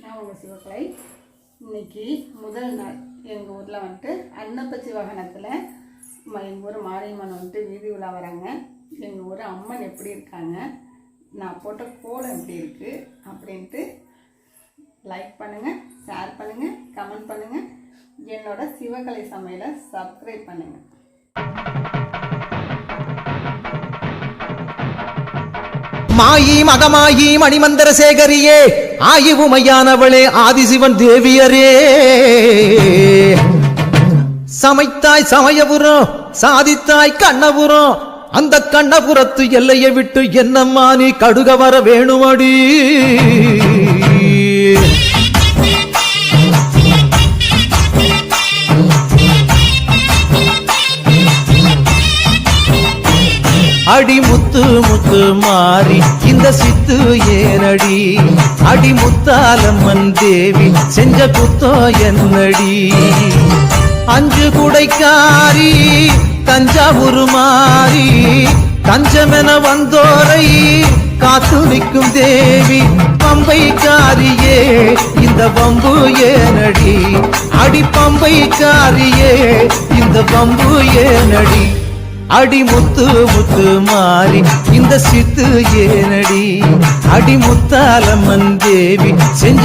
நான் உங்கள் சிவகலை இன்னைக்கு முதல் நாள். எங்கள் ஊரில் வந்துட்டு அன்னப்பச்சி வாகனத்தில் எங்கள் ஊர் மாரியம்மன் வந்துட்டு வீதி உலா வராங்க. எங்கள் ஊர் அம்மன் எப்படி இருக்காங்க நான் போட்ட கோலம் எப்படி இருக்குது அப்படின்ட்டு லைக் பண்ணுங்கள் ஷேர் பண்ணுங்கள் கமெண்ட் பண்ணுங்கள் என்னோட சிவகலை சமையலை சப்ஸ்கிரைப் பண்ணுங்கள் மாயி மகமாயி மணிமந்திர சேகரியே. ஆயுவுமையானவளே ஆதிசிவன் தேவியரே. சமைத்தாய் சமயபுரம் சாதித்தாய் கண்ணபுரம் அந்த கண்ணபுரத்து எல்லையை விட்டு என்னம்மா நீ கடுக வர வேணுமடி? அடி முத்து முத்து மாறி இந்த சித்து ஏனடி? அடி முத்தாலம்மன் தேவி செஞ்ச குத்தோ என்னடி? அஞ்சு குடைக்காரி தஞ்சாவூர் மாறி தஞ்சமென வந்தோரை காத்து நிற்கும் தேவி பம்பைக்காரியே இந்த பம்பு ஏனடி? அடி பம்பைக்காரியே இந்த பம்பு ஏனடி? அடி முத்து முத்து மாறி இந்த சித்து ஏனடி? அடி முத்தாலம்மன் தேவி செஞ்ச